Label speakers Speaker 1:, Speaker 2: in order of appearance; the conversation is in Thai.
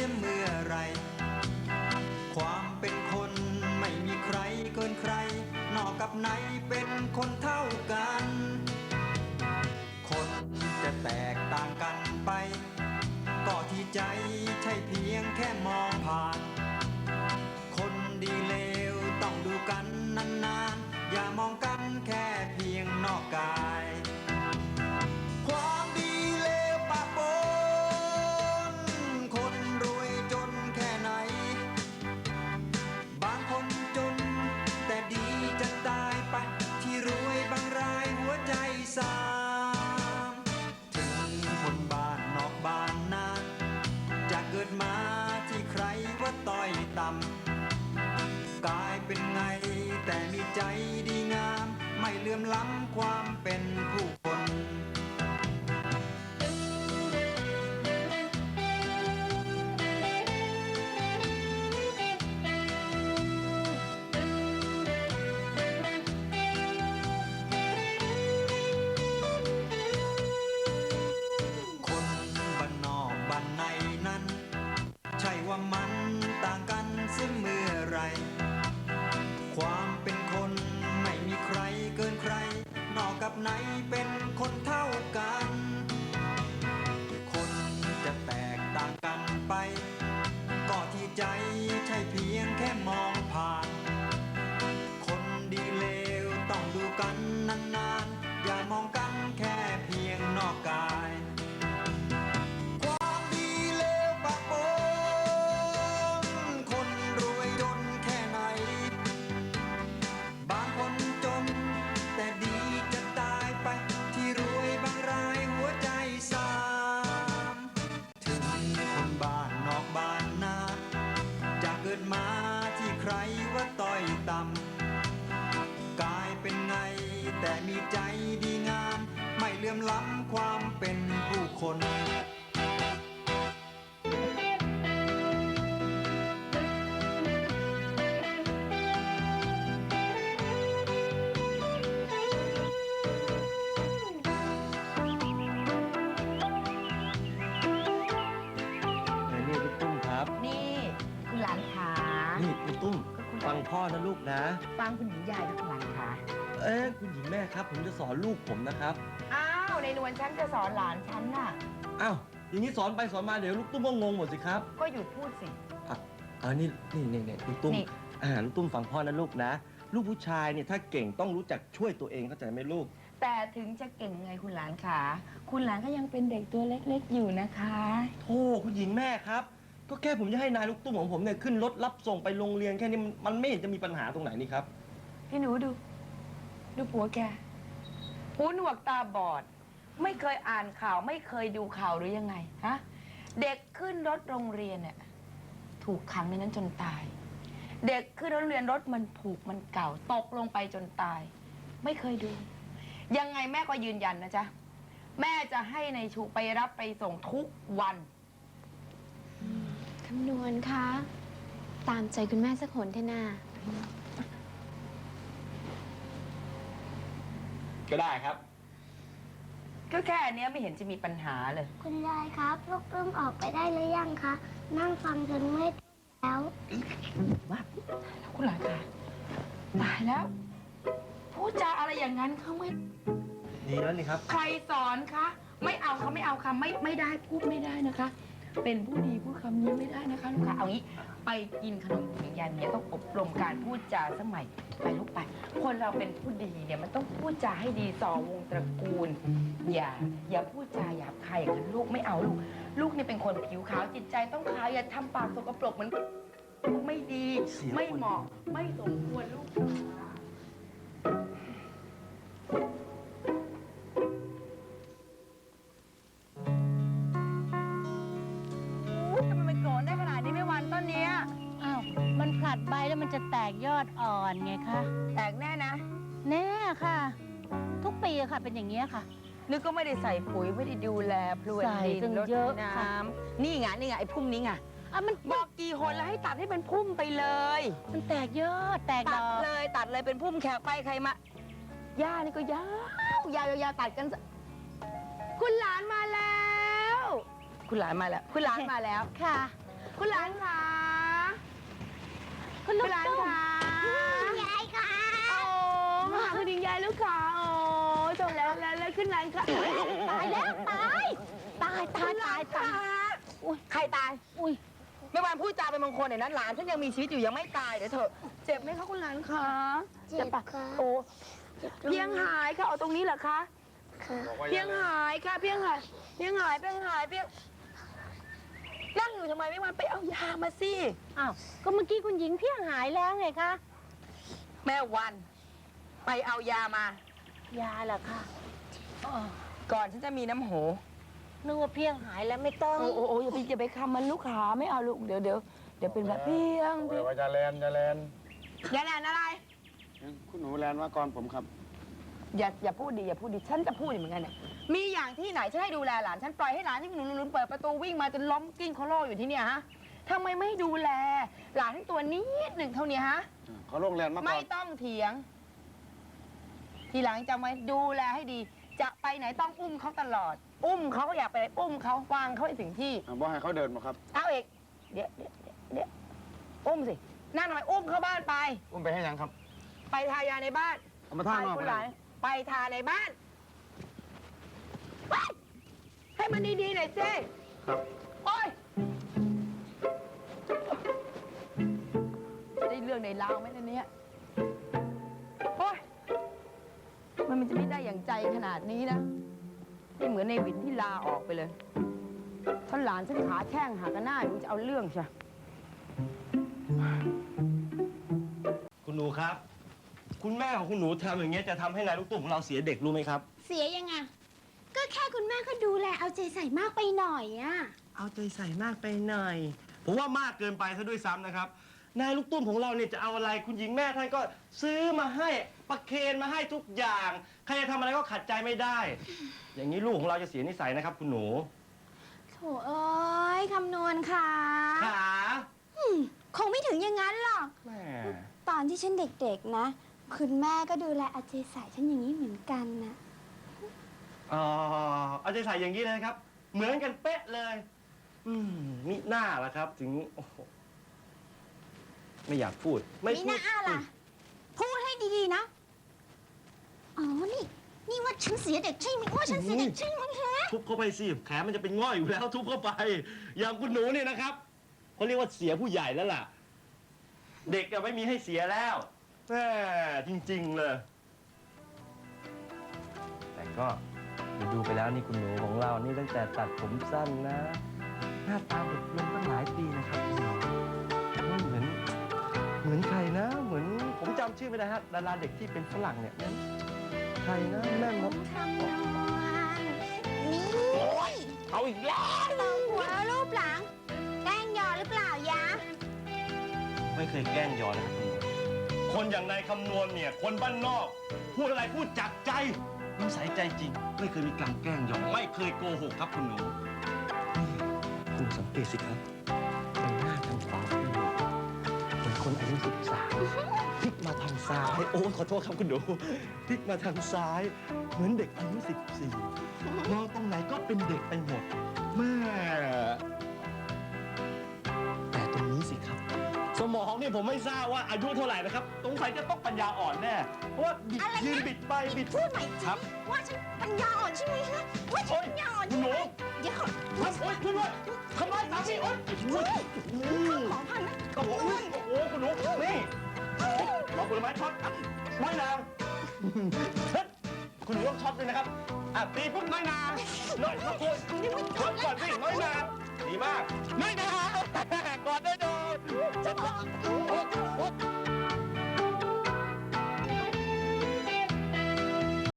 Speaker 1: สียเมื่อไร ความเป็นคนไม่มีใครเกินใคร นอกกับไหนเป็นคนเท่ากัน คนจะแตกต่างกันไป ก็ที่ใจใช่เพียงแค่มอง ต้อยต่ำกายเป็นไงแต่มีใจดีงาม ไม่เลื่อมล้ำความเป็นผู้ กับไหนเป็นคนเท่ากัน นี่คุ
Speaker 2: ณตุ้ม
Speaker 3: ก็คุณ
Speaker 2: ฟังพ่อนะลูกนะ
Speaker 3: ฟังคุณหญิงใหญ่นะคุณหลานขา
Speaker 2: เอ๊ะคุณหญิงแม่ครับ ผมจะสอนลูกผมนะครับ
Speaker 3: อ้าวในนวลฉันจะสอนหลานฉันน่ะ
Speaker 2: อ้าวอย่างนี้สอนไปสอนมาเดี๋ยวลูกตุ้มก็งงหมดสิครับ
Speaker 3: ก็หยุดพูดสิ
Speaker 2: เออนี่นี่นี่นี่คุณตุ้ม
Speaker 3: นี่
Speaker 2: อาหารตุ้มฟังพ่อนะลูกนะ ลูกผู้ชายเนี่ยถ้าเก่งต้องรู้จักช่วยตัวเองเข้าใจไหมลูก
Speaker 3: แต่ถึงจะเก่งไงคุณหลานขาคุณหลานก็ยังเป็นเด็กตัวเล็กๆอยู่นะคะ
Speaker 2: โธ่คุณหญิงแม่ครับ ก็แค่ผมจะให้นายลูกตุ้มของผมเนี่ยขึ้นรถรับส่งไปโรงเรียนแค่นี้มันมันไม่เห็นจะมีปัญหาตรงไหนนี่ครับ
Speaker 3: พี่หนูดู ดูผัวแกหูหนวกตาบอด ไม่เคยอ่านข่าว ไม่เคยดูข่าวหรือยังไงฮะเด็กขึ้นรถโรงเรียนเนี่ยถูกขังในนั้นจนตาย เด็กขึ้นรถโรงเรียนรถมันผูกมันเก่าตกลงไปจนตาย ไม่เคยดู ยังไงแม่ก็ยืนยันนะจ๊ะแม่จะให้ในายชูไปรับไปส่งทุกวัน
Speaker 4: คำนวณคะ ตามใจคุณแม่สักหนเถอะนา
Speaker 2: ก็ได้ครับ
Speaker 3: ก็แค่อันเนี้ยไม่เห็นจะมีปัญหาเลย
Speaker 5: คุณยายครับ ลูกเริ่มออกไปได้หรือยังคะ นั่งฟังจนเมื่อยแล้ว
Speaker 3: ว่าคุณหลานคะตายแล้วพูดจาอะไรอย่างนั้นเขาไม่
Speaker 2: ดีแล้วนี่ครับ
Speaker 3: ใครสอนคะ ไม่เอาค่ะไม่เอาค่ะไม่ไม่ได้พูดไม่ได้นะคะ เป็นผู้ดีพูดคำนี้ไม่ได้นะคะลูกค้าเอางี้ไปกินขนมถึงยันเนี่ยต้องอบรมการพูดจาสมัยไปลูกไปคนเราเป็นผู้ดีเนี่ยมันต้องพูดจาให้ดีต่อวงตระกูล อย่า อย่าพูดจาหยาบคายอย่างนั้นลูกไม่เอาลูก ลูกเนี่ยเป็นคนผิวขาวจิตใจต้องขาวอย่าทำปากสกปรกเหมือนลูกไม่ดี
Speaker 2: เสียคน
Speaker 3: ไม่เหมาะ ไม่สมควร
Speaker 6: มันจะแตกยอดอ่อนไงคะ
Speaker 3: แตกแน่นะ
Speaker 6: แน่ค่ะ ทุกปีอะค่ะเป็นอย่างนี้ยค่ะ
Speaker 3: นึกก็ไม่ได้ใส่ปุ๋ยไม่ได้ดูแลพรวน
Speaker 6: ใส่
Speaker 3: ดิน
Speaker 6: ตั้ง
Speaker 3: รด
Speaker 6: เยอะ
Speaker 3: น้
Speaker 6: ค่ะำ
Speaker 3: นี่ไงนี่ไงไอ้พุ่มนี้ไง
Speaker 6: อะมัน
Speaker 3: บอกกี่หนแล้วให้ตัดให้เป็นพุ่มไปเลย
Speaker 6: มันแตกยอดแตก
Speaker 3: ตั
Speaker 6: ด
Speaker 3: ด
Speaker 6: อก
Speaker 3: เลยตัดเลยเป็นพุ่มแขกไปใครมาหญ้านี่ก็ยาวยาวยาวตัดกันซะคุณหลานมาแล้ว คุณหลานมาแล้ว คุณหลานมาแล้ว
Speaker 6: ค่ะ
Speaker 3: คุณหลานคะ
Speaker 6: คุณลู
Speaker 3: คุ
Speaker 6: ก
Speaker 3: ณหลาน
Speaker 6: ตุ้ม
Speaker 3: คะ
Speaker 5: ยายค่ะ
Speaker 3: โอ้มาหาคุณหญิงยายลูกขาโอ้จบแล้วแล้วแล้วขึ้นหลานค่ะ
Speaker 6: ตายแล้วตายตายตายตายตาย
Speaker 3: อุ้ยใครตาย
Speaker 6: อุ้ย
Speaker 3: ไม่วานพูดจาเป็นมงคลหน่อยนะหลานฉันยังมีชีวิตอยู่ยังไม่ตายเดี๋ยวเถอะเจ็บไหมคะคุณหลานคะ
Speaker 5: เจ็บค่ะ
Speaker 3: โอ้เพียงหายค่ะเอาตรงนี้เหรอคะ
Speaker 5: ค่ะ
Speaker 3: เพียงหายค่ะเพียงหายเพียงหายเพียงหายเพียง นั่งอยู่ทำไมไม่วันไปเอายามาสิ
Speaker 6: อ้าวก็เมื่อกี้คุณหญิงเพียงหายแล้วไงคะ
Speaker 3: แม่วัน ไปเอายามา
Speaker 6: ยาเหรอคะอ๋อ
Speaker 3: ก่อนฉันจะมีน้ำโห
Speaker 6: นึกว่าเพียงหายแล้วไม่ต้อง
Speaker 3: โอ้โอ้โอ้อย่าไปอย่าไปคำมันลูกขาไม่เอาลูกเดี๋ยวเดี๋ยวเดี๋ยวเป็นแบบเพียงเพียง
Speaker 7: ว่าจะแลนจะแลน
Speaker 3: อย่าแลนอะไร
Speaker 7: คุณหนูแลนมาก่อนผมครับ
Speaker 3: อย่าอย่าพูดดีอย่าพูดดีฉันจะพูดอยู่เหมือนกันเนี่ยมีอย่างที่ไหนฉันให้ดูแลหลานฉันปล่อยให้หลานที่หนูหนูเปิดประตูวิ่งมาจนล้มกิ้งโคโลอยู่ที่เนี่ยฮะทำไมไม่ดูแล หลานทั้งตัวนิดหนึ่งเท่านี้ฮะ
Speaker 7: เขาลงแลนมาก่
Speaker 3: ไม่
Speaker 7: อน
Speaker 3: ต้องเถียง ทีหลังจำไว้ดูแลให้ดี จะไปไหนต้องอุ้มเขาตลอด อุ้มเขาอยากไปไหนอุ้มเขาวางเขาให้ถึงที่
Speaker 7: อะบอกให้เขาเดินมาครับ
Speaker 3: เอาเอกเดี๋ยวเดี๋ยวเดี๋ยวอุ้มสินั่นหน่อยอุ้มเข้าบ้านไป
Speaker 7: อุ้มไปให้ยังครับ
Speaker 3: ไปทายาในบ้าน
Speaker 7: เอามาท่านอก
Speaker 3: ไปคุณ
Speaker 7: เล
Speaker 3: หลาน
Speaker 7: ย
Speaker 3: ไปทาในบ้านไปให้มันดีๆหน่อยสิ
Speaker 7: ครับ
Speaker 3: โอ้ยจะได้เรื่องในราวไหมเนยเนี่ย โอ้ยมันมันจะไม่ได้อย่างใจขนาดนี้นะไม่เหมือนในวินที่ลาออกไปเลยท่านหลานฉันขาแข้งหากันหน้าดูจะเอาเรื่องใช่
Speaker 2: คุณหนูครับ คุณแม่ของคุณหนูทำอย่างเงี้ยจะทำให้นายลูกตุ้มของเราเสียเด็กรู้ไหมครับ
Speaker 4: เสียยังไงก็แค่คุณแม่ก็ดูแลเอาใจใส่มากไปหน่อยอะ
Speaker 2: เอาใจใส่มากไปหน่อย ผมว่ามากเกินไปซะด้วยซ้ำนะครับ นายลูกตุ้มของเราเนี่ยจะเอาอะไรคุณหญิงแม่ท่านก็ซื้อมาให้ประเคนมาให้ทุกอย่าง ใครจะทำอะไรก็ขัดใจไม่ได้ อย่างนี้ลูกของเราจะเสียนิสัยนะครับ คุณหนู
Speaker 4: โถเอ้ยคำนวณค่ะ
Speaker 2: ขา
Speaker 4: อืมคงไม่ถึงอย่างนั้นหรอก
Speaker 2: แม่
Speaker 4: ตอนที่ฉันเด็กๆนะ คุณแม่ก็ดูแลเอาใจใส่ฉันอย่างนี้เหมือนกันนะ
Speaker 2: อ๋อเอาใจใส่อย่างนี้เลยนะครับ เหมือนกันเป๊ะเลย อืมมิหน้าละครับ ถึงโอ้โหไม่อยากพูด ไม่
Speaker 4: มี
Speaker 2: พู
Speaker 4: ห
Speaker 2: ด
Speaker 4: น้าล่ะพูดให้ดีๆนะ อ๋อ นี่ นี่ว่าฉันเสียเด็กใช่ไหมว่าฉันเสียเด็กใช่ไหมฮะ
Speaker 2: ทุบเข้าไปสิแขนมันจะเป็นง่อยอยู่แล้ว ทุบเข้าไป อย่างคุณหนูเนี่ยนะครับเขาเรียกว่าเสียผู้ใหญ่แล้วล่ะ เด็กอะไม่มีให้เสียแล้ว แหมจริง ๆ เลย แต่ก็ดูไปแล้วนี่คุณหนูของเรานี่ตั้งแต่ตัดผมสั้นนะ หน้าตาเด็กลงตั้งหลายปีนะครับคุณหนูไม่เหมือน เหมือนใครนะ เหมือนผมจำชื่อไม่ได้ฮะดาราเด็กที่เป็นฝรั่งเนี่ยนั่นใครนะแม่มด
Speaker 4: คำนวณนี่
Speaker 2: เอาอีกแล้ว
Speaker 4: ตบหัวรูปหลังแกล้งยอหรือเปล่ายะ
Speaker 2: ไม่เคยแกล้งยอนนะครับคุณหนู คนอย่างนายคำนวณเนี่ย คนบ้านนอก พูดอะไรพูดจากใจนิสัยใจจริง ไม่เคยมีการแกล้งยอนไม่เคยโกหกครับคุณหนูนี่คุณสังเกตสิครับใบหน้าทางขวาของคุณหนูเหมือนคนอายุสิบสามพลิกมาทางซ้าย โอ้ขอโทษครับคุณหนูพลิกมาทางซ้าย เหมือนเด็กอายุสิบสี่มองตรงไหนก็เป็นเด็กไปหมดแม่ มองเนี่ยผมไม่ทราบว่าอายุเท่าไหร่นะครับสงสัยจะต้องปัญญาอ่อนแน่เพราะว่าบิด
Speaker 4: อะไรนะ
Speaker 2: ยืนบิดไปบิด
Speaker 4: พูดใหม่
Speaker 2: ครับ
Speaker 4: ว่าฉันปัญญาอ่อนใช่ไหมฮะว่าฉัน
Speaker 2: โอ๊ย
Speaker 4: ปัญญาอ่อน
Speaker 2: คุ
Speaker 4: ใช่
Speaker 2: ณห
Speaker 4: ไหม
Speaker 2: นู
Speaker 4: เดี๋ยวขอ
Speaker 2: ครับโอ๊ยคุณด้วยทำไมสามีโอ๊ยโอ๊ยอืม
Speaker 4: ขอพันนะ
Speaker 2: โอ้โหโอ้โหคุณหนูนี่หมอผลไม้ช็อตน้อยนางเฮ้ยคุณหนูต้องช็อตด้วยนะครับอะตีปุ๊บน้อยนางน้อยน้อยโอ้ยช็อตก่อนสิน้อยนางดีมากน้อยนาง 这么，我我。